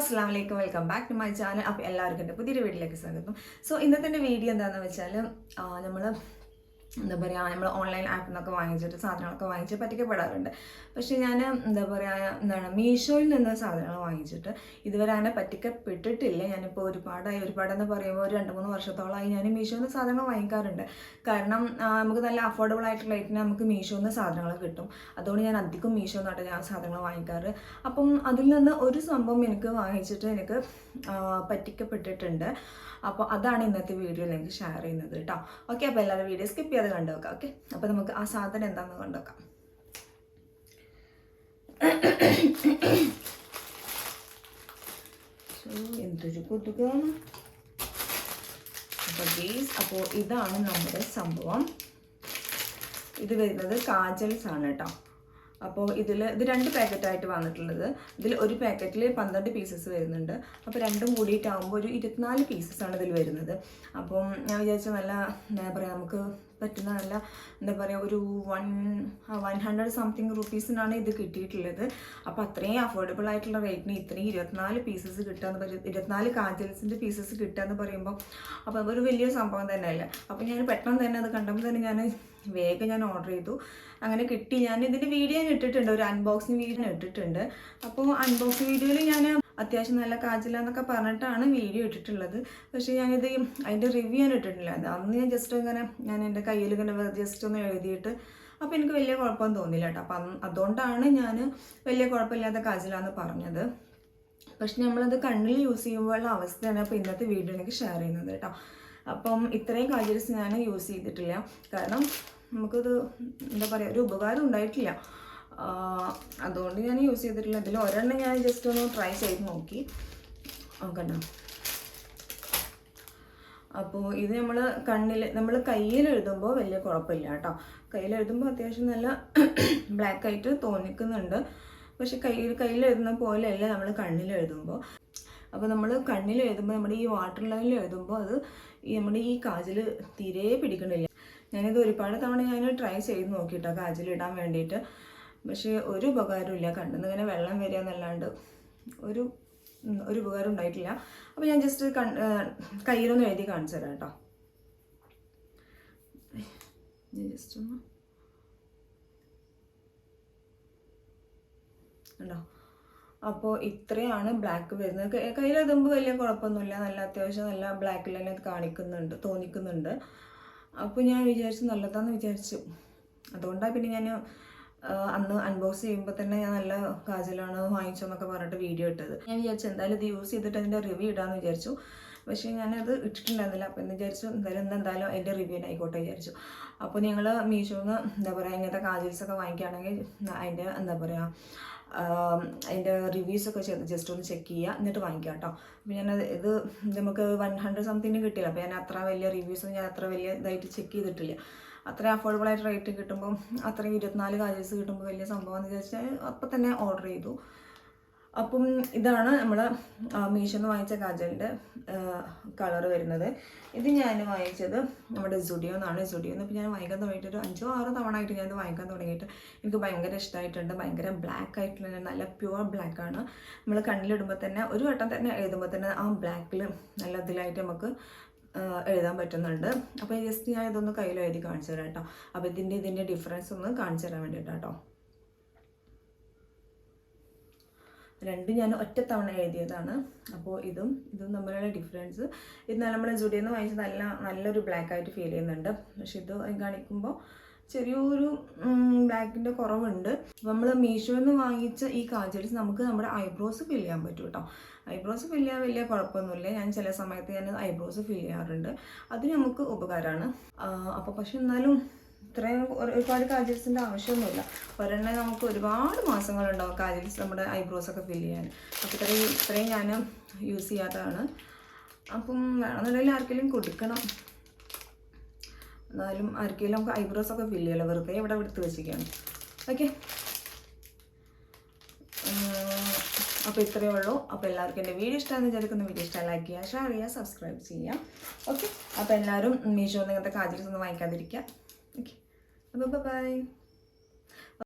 അസ്സാം വലൈക്കും welcome back to my channel. അപ്പോൾ എല്ലാവർക്കും എന്റെ പുതിയൊരു വീഡിയോയിലേക്ക് സ്വാഗതം. സോ ഇന്നത്തെ വീഡിയോ എന്താണെന്ന് വെച്ചാൽ നമ്മൾ എന്താ പറയുക നമ്മൾ ഓൺലൈൻ ആപ്പിൽ നിന്നൊക്കെ വാങ്ങിച്ചിട്ട് സാധനങ്ങളൊക്കെ വാങ്ങിച്ച് പറ്റിക്കപ്പെടാറുണ്ട്. പക്ഷേ ഞാൻ എന്താ പറയുക എന്താണ് മീഷോയിൽ നിന്ന് സാധനങ്ങൾ വാങ്ങിച്ചിട്ട് ഇതുവരെ അങ്ങനെ പറ്റിക്കപ്പെട്ടിട്ടില്ല. ഞാനിപ്പോൾ ഒരുപാടായി ഒരുപാടെന്ന് പറയുമ്പോൾ ഒരു രണ്ട് മൂന്ന് വർഷത്തോളമായി ഞാൻ മീഷോയിൽ നിന്ന് സാധനങ്ങൾ വാങ്ങിക്കാറുണ്ട്. കാരണം നമുക്ക് നല്ല അഫോർഡബിൾ ആയിട്ടുള്ള റേറ്റിന് നമുക്ക് മീഷോയിൽ നിന്ന് സാധനങ്ങൾ കിട്ടും. അതുകൊണ്ട് ഞാൻ അധികം മീഷോ നിന്നാണ് ഞാൻ സാധനങ്ങൾ വാങ്ങിക്കാറ്. അപ്പം അതിൽ നിന്ന് ഒരു സംഭവം എനിക്ക് വാങ്ങിച്ചിട്ട് എനിക്ക് പറ്റിക്കപ്പെട്ടിട്ടുണ്ട്. അപ്പോൾ അതാണ് ഇന്നത്തെ വീഡിയോയിൽ എനിക്ക് ഷെയർ ചെയ്യുന്നത് കേട്ടോ ഓക്കെ അപ്പോൾ എല്ലാവരും വീഡിയോ സ്കിപ്പ് ചെയ്യാതെ കണ്ടു വെക്കാം ഓക്കെ അപ്പോൾ നമുക്ക് ആ സാധനം എന്താണെന്ന് കണ്ടുവെക്കാം So, എന്തൊരു കൊതുകാണ്. അപ്പോൾ ഗേസ് അപ്പോൾ ഇതാണ് നമ്മുടെ സംഭവം. ഇത് വരുന്നത് കാജൽസ് ആണ് കേട്ടോ. അപ്പോൾ ഇതിൽ ഇത് രണ്ട് പാക്കറ്റായിട്ട് വന്നിട്ടുള്ളത്. ഇതിൽ ഒരു പാക്കറ്റിൽ പന്ത്രണ്ട് പീസസ് വരുന്നുണ്ട്. അപ്പോൾ രണ്ടും കൂടിയിട്ടാകുമ്പോൾ ഒരു ഇരുപത്തിനാല് പീസസ് ആണ് ഇതിൽ വരുന്നത്. അപ്പം ഞാൻ വിചാരിച്ച നല്ല എന്താ പറയുക നമുക്ക് പറ്റുന്ന നല്ല എന്താ പറയുക ഒരു വൺ വൺ ഹൺഡ്രഡ് സംതിങ് റുപ്പീസിനാണ് ഇത് കിട്ടിയിട്ടുള്ളത്. അപ്പോൾ അത്രയും അഫോർഡബിൾ ആയിട്ടുള്ള റേറ്റിന് ഇത്രയും ഇരുപത്തിനാല് പീസസ് കിട്ടുക എന്ന് പറയും ഇരുപത്തിനാല് കാജൽസിന്റെ പീസസ് കിട്ടുക എന്ന് പറയുമ്പോൾ അപ്പോൾ ഒരു വലിയ സംഭവം തന്നെയല്ലേ? അപ്പോൾ ഞാൻ പെട്ടെന്ന് തന്നെ അത് കണ്ടപ്പോൾ തന്നെ ഞാൻ വേഗം ഞാൻ ഓർഡർ ചെയ്തു. അങ്ങനെ കിട്ടി. ഞാൻ ഇതിന്റെ വീഡിയോ ഞാൻ ഇട്ടിട്ടുണ്ട്. ഒരു അൺബോക്സിങ് വീഡിയോ ഇട്ടിട്ടുണ്ട്. അപ്പോൾ അൺബോക്സിങ് വീഡിയോയിൽ ഞാൻ അത്യാവശ്യം നല്ല കാജില്ല എന്നൊക്കെ പറഞ്ഞിട്ടാണ് വീഡിയോ ഇട്ടിട്ടുള്ളത്. പക്ഷേ ഞാനിത് അതിന്റെ റിവ്യൂ ഞാൻ ഇട്ടിട്ടില്ല. അന്ന് ഞാൻ ജസ്റ്റ് ഇങ്ങനെ ഞാൻ എന്റെ കയ്യിൽ ഇങ്ങനെ ജസ്റ്റ് ഒന്ന് എഴുതിയിട്ട് അപ്പോൾ എനിക്ക് വലിയ കുഴപ്പമൊന്നും തോന്നില്ല കേട്ടോ. അപ്പം അതുകൊണ്ടാണ് ഞാൻ വലിയ കുഴപ്പമില്ലാത്ത കാജിലാന്ന് പറഞ്ഞത്. പക്ഷെ നമ്മളത് കണ്ണിൽ യൂസ് ചെയ്യുമ്പോഴുള്ള അവസ്ഥയാണ് അപ്പോൾ ഇന്നത്തെ വീഡിയോ എനിക്ക് ഷെയർ ചെയ്യുന്നത് കേട്ടോ. അപ്പം ഇത്രയും കാജൽസ് ഞാൻ യൂസ് ചെയ്തിട്ടില്ല. കാരണം നമുക്കത് എന്താ പറയുക ഒരു ഉപകാരം ഉണ്ടായിട്ടില്ല. അതുകൊണ്ട് ഞാൻ യൂസ് ചെയ്തിട്ടില്ല. ഇതിൽ ഒരെണ്ണം ഞാൻ ജസ്റ്റ് ഒന്ന് ട്രൈ ചെയ്ത് നോക്കി. കണ്ടോ? അപ്പോൾ ഇത് നമ്മൾ കണ്ണിൽ നമ്മൾ കയ്യിൽ എഴുതുമ്പോൾ വലിയ കുഴപ്പമില്ല കേട്ടോ. കയ്യിൽ എഴുതുമ്പോൾ അത്യാവശ്യം നല്ല ബ്ലാക്ക് ആയിട്ട് തോന്നിക്കുന്നുണ്ട്. പക്ഷെ കയ്യിൽ കയ്യിൽ എഴുതുന്ന പോലെയല്ല നമ്മൾ കണ്ണിൽ എഴുതുമ്പോൾ അപ്പോൾ നമ്മൾ കണ്ണിൽ എഴുതുമ്പോൾ നമ്മുടെ ഈ വാട്ടർ ലൈനിൽ എഴുതുമ്പോൾ അത് നമ്മുടെ ഈ കാജിൽ തീരെ പിടിക്കണില്ല. ഞാനിത് ഒരുപാട് തവണ ഞാൻ ട്രൈ ചെയ്ത് നോക്കിയിട്ടോ ഇടാൻ വേണ്ടിയിട്ട് പക്ഷേ ഒരു ഉപകാരമില്ല കണ്ണിൽ ഇങ്ങനെ വെള്ളം വരിക എന്നല്ലാണ്ട് ഒരു ഒരു ഉപകാരം ഉണ്ടായിട്ടില്ല. അപ്പോൾ ഞാൻ ജസ്റ്റ് കൺ കയ്യിലൊന്ന് എഴുതി കാണിച്ചു തരാം കേട്ടോ. ജസ്റ്റ് ഒന്ന് ഉണ്ടോ അപ്പോൾ ഇത്രയാണ് ബ്ലാക്ക് വരുന്നത്. കയ്യിൽ അതുമ്പോൾ വലിയ കുഴപ്പമൊന്നുമില്ല. നല്ല അത്യാവശ്യം നല്ല ബ്ലാക്കിൽ തന്നെ കാണിക്കുന്നുണ്ട് തോന്നിക്കുന്നുണ്ട്. അപ്പോൾ ഞാൻ വിചാരിച്ചു നല്ലതാന്ന് വിചാരിച്ചു. അതുകൊണ്ടാണ് പിന്നെ ഞാൻ അന്ന് അൺബോക്സ് ചെയ്യുമ്പോൾ തന്നെ ഞാൻ നല്ല കാജലാണ് വാങ്ങിച്ചതെന്നൊക്കെ പറഞ്ഞിട്ട് വീഡിയോ ഇട്ടത്. ഞാൻ വിചാരിച്ചു എന്തായാലും ഇത് യൂസ് ചെയ്തിട്ട് അതിന്റെ റിവ്യൂ ഇടാമെന്ന് വിചാരിച്ചു. പക്ഷേ ഞാനത് ഇട്ടിട്ടുണ്ടായിരുന്നില്ല. അപ്പോൾ എന്ന് വിചാരിച്ചു എന്തായാലും എന്തായാലും അതിന്റെ റിവ്യൂ ആയിക്കോട്ടെ വിചാരിച്ചു. അപ്പോൾ നിങ്ങൾ മീഷോന്ന് എന്താ പറയുക ഇങ്ങനത്തെ കാജൽസൊക്കെ വാങ്ങിക്കുകയാണെങ്കിൽ അതിന്റെ എന്താ പറയുക അതിന്റെ റിവ്യൂസ് ഒക്കെ ചെയ്ത് ജസ്റ്റ് ഒന്ന് ചെക്ക് ചെയ്യുക എന്നിട്ട് വാങ്ങിക്കുക കേട്ടോ. അപ്പോൾ ഞാനത് ഇത് നമുക്ക് വൺ ഹൺഡ്രഡ് സംതിങ് കിട്ടിയില്ല. അപ്പോൾ ഞാൻ അത്ര വലിയ റിവ്യൂസ് ഞാൻ അത്ര വലിയ ഇതായിട്ട് ചെക്ക് ചെയ്തിട്ടില്ല. അത്ര അഫോർഡബിൾ ആയിട്ട് റേറ്റ് കിട്ടുമ്പോൾ അത്രയും ഇരുപത്തിനാല് കാജൽസ് കിട്ടുമ്പോൾ വലിയ സംഭവം എന്ന് വിചാരിച്ചാൽ അപ്പോൾ തന്നെ ഓർഡർ ചെയ്തു. അപ്പം ഇതാണ് നമ്മൾ മീഷോന്ന് വാങ്ങിച്ച കാജലിന്റെ കളർ വരുന്നത്. ഇത് ഞാൻ വാങ്ങിച്ചത് നമ്മുടെ സുഡിയോ എന്നാണ്. സുഡിയോ എന്ന് ഞാൻ വാങ്ങിക്കാൻ തുടങ്ങിയിട്ട് ഒരു അഞ്ചോ ആറോ തവണ ആയിട്ട് ഞാനത് വാങ്ങിക്കാൻ തുടങ്ങിയിട്ട് എനിക്ക് ഭയങ്കര ഇഷ്ടമായിട്ടുണ്ട് ഭയങ്കര ബ്ലാക്ക് ആയിട്ടുള്ള നല്ല പ്യുവർ ബ്ലാക്ക് ആണ്. നമ്മൾ കണ്ണിലിടുമ്പോൾ തന്നെ ഒരു വട്ടം തന്നെ എഴുതുമ്പോൾ തന്നെ ആ ബ്ലാക്കിൽ നല്ല ഇതിലായിട്ട് നമുക്ക് എഴുതാൻ പറ്റുന്നുണ്ട്. അപ്പോൾ ജസ്റ്റ് ഞാൻ ഇതൊന്ന് കയ്യിൽ എഴുതി കാണിച്ചു തരാം കേട്ടോ. അപ്പോൾ ഇതിന്റെ ഇതിന്റെ ഡിഫറൻസ് ഒന്ന് കാണിച്ചു തരാൻ വേണ്ടിയിട്ടാട്ടോ. രണ്ടും ഞാൻ ഒറ്റത്തവണ എഴുതിയതാണ്. അപ്പോൾ ഇതും ഇതും തമ്മിലുള്ള ഡിഫറൻസ് ഇത് നമ്മൾ ജുഡിയിൽ നിന്ന് വാങ്ങിച്ച് നല്ല നല്ലൊരു ബ്ലാക്ക് ആയിട്ട് ഫീൽ ചെയ്യുന്നുണ്ട്. പക്ഷെ ഇത് കാണിക്കുമ്പോൾ ചെറിയൊരു ബ്ലാക്കിന്റെ കുറവുണ്ട്. നമ്മൾ മീഷോയിൽ നിന്ന് വാങ്ങിച്ച ഈ കാജൽസ് നമുക്ക് നമ്മുടെ ഐബ്രോസ് ഫിൽ ചെയ്യാൻ പറ്റും കേട്ടോ ഐബ്രോസ് ഫിൽ ചെയ്യാൻ വലിയ കുഴപ്പമൊന്നുമില്ല. ഞാൻ ചില സമയത്ത് ഞാൻ ഐബ്രോസ് ഫിൽ ചെയ്യാറുണ്ട്. അത് നമുക്ക് ഉപകാരമാണ്. അപ്പോൾ പക്ഷെ എന്നാലും ഇത്രയും ഒരു- ഒരുപാട് കാജൽസിന്റെ ആവശ്യമൊന്നുമില്ല. ഒരെണ്ണം നമുക്ക് ഒരുപാട് മാസങ്ങളുണ്ടാവും കാജൽസ് നമ്മുടെ ഐബ്രോസ് ഒക്കെ ഫിൽ ചെയ്യാൻ. അപ്പോൾ ഇത്രയും ഇത്രയും ഞാൻ യൂസ് ചെയ്യാത്തതാണ്. അപ്പം വേണമെന്നുണ്ടെങ്കിൽ ആർക്കെങ്കിലും കൊടുക്കണം. എന്നാലും ആർക്കെങ്കിലും നമുക്ക് ഐബ്രോസ് ഒക്കെ ഫിൽ ചെയ്യല്ലോ? വെറുതെ ഇവിടെ എടുത്ത് വെച്ചിരിക്കുകയാണ്. ഓക്കെ അപ്പോൾ ഇത്രയേ ഉള്ളൂ. അപ്പോൾ എല്ലാവർക്കും എന്റെ വീഡിയോ ഇഷ്ടമാണെന്ന് വിചാരിക്കുന്ന. വീഡിയോ ഇഷ്ടം ലൈക്ക് ചെയ്യുക ഷെയർ ചെയ്യുക സബ്സ്ക്രൈബ് ചെയ്യുക. ഓക്കെ അപ്പോൾ എല്ലാവരും മീഷോ നിങ്ങളുടെ കാജൽസ് ഒന്നും വാങ്ങിക്കാതിരിക്കുക. ഓക്കെ അപ്പോൾ ബൈ